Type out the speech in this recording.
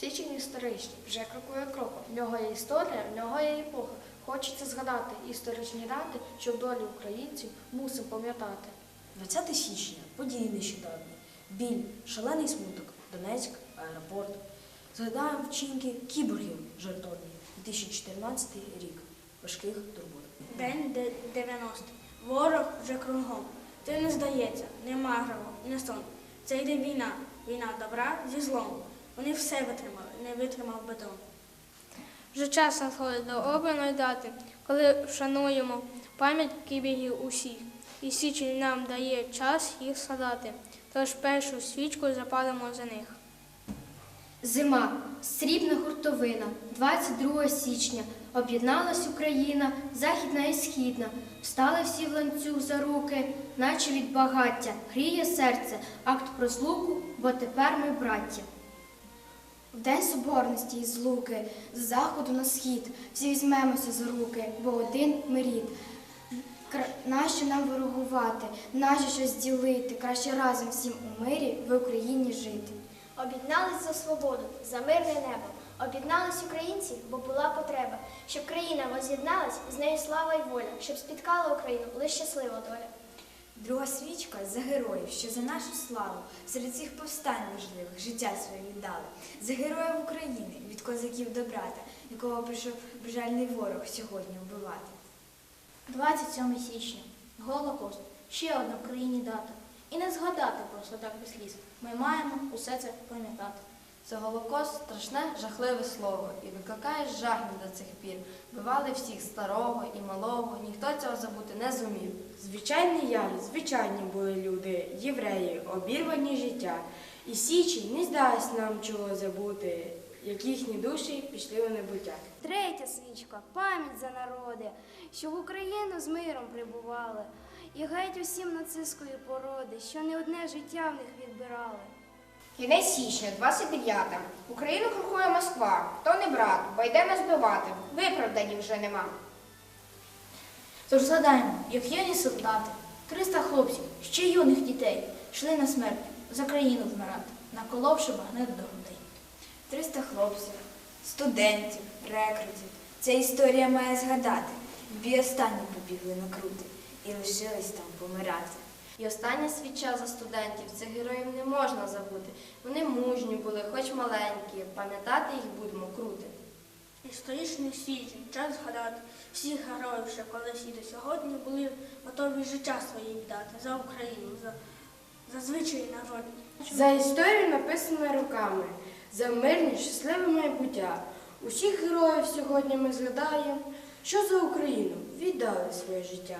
Січень історичний, вже крокує кроком. В нього є історія, в нього є епоха. Хочеться згадати історичні дати, що в долі українців мусимо пам'ятати. 20 січня події нещодавні. Біль, шалений смуток, Донецьк, аеропорт. Згадаємо вчинки кіборгів жартовні. 2014 рік. Важких турбот. День де- 90. Ворог вже кругом. Ти не здається, нема грому, не сон. Це йде війна, війна добра зі злом. Вони все витримали, не витримав бетон. Вже час надходить до обраної дати, коли вшануємо пам'ять кібігів усіх, і січень нам дає час їх згадати. Тож першу свічку запалимо за них. Зима, срібна гуртовина, 22 січня. Об'єдналась Україна, західна і східна. Встали всі в ланцюг за руки, наче від багаття. Гріє серце, акт про злуку, бо тепер ми браття. День соборності і злуки, з заходу на схід, всі візьмемося за руки, бо один ми рід. Нащо нам ворогувати, нащо щось ділити, краще разом всім у мирі в Україні жити. Об'єднались за свободу, за мирне небо. Об'єднались українці, бо була потреба, щоб країна воз'єдналась, з нею слава й воля, щоб спіткала Україну лише щаслива доля. Друга свічка за героїв, що за нашу славу серед цих повстань важливих життя своє віддали, за героїв України від козаків до брата, якого прийшов бажальний ворог сьогодні вбивати. 27 січня. Голокост. Ще одна в країні дата. І не згадати просто так без сліз. Ми маємо усе це пам'ятати. Це Голокост страшне, жахливе слово і викликає жах до цих пір. Бивали всіх старого і малого, ніхто цього забути не зумів. Звичайні яри, звичайні були люди, євреї, обірвані життя. І січень не здасть нам чого забути, як їхні душі пішли у небуття. Третя свічка пам'ять за народи, що в Україну з миром прибували, і геть усім нацистської породи, що не одне життя в них відбирали. Кінець січня, 29. Україну крокує Москва. Хто не брат, бо йде нас збивати. Виправдані вже нема. Тож згадаємо, як юні солдати, 300 хлопців, ще юних дітей, йшли на смерть за країну вмирати, наколовши багнет до грудей. 300 хлопців, студентів, рекрутів. Ця історія має згадати. В бій останні побігли на крути і лишились там помирати. І остання свіча за студентів цих героїв не можна забути. Вони мужні були, хоч маленькі, пам'ятати їх будемо крути. Історичний січень, час згадати всіх героїв, що колись і до сьогодні були готові життя своє віддати за Україну, за, за звичаї народні. За історію написано руками, за мирне, щасливе майбуття. Усіх героїв сьогодні ми згадаємо, що за Україну віддали своє життя.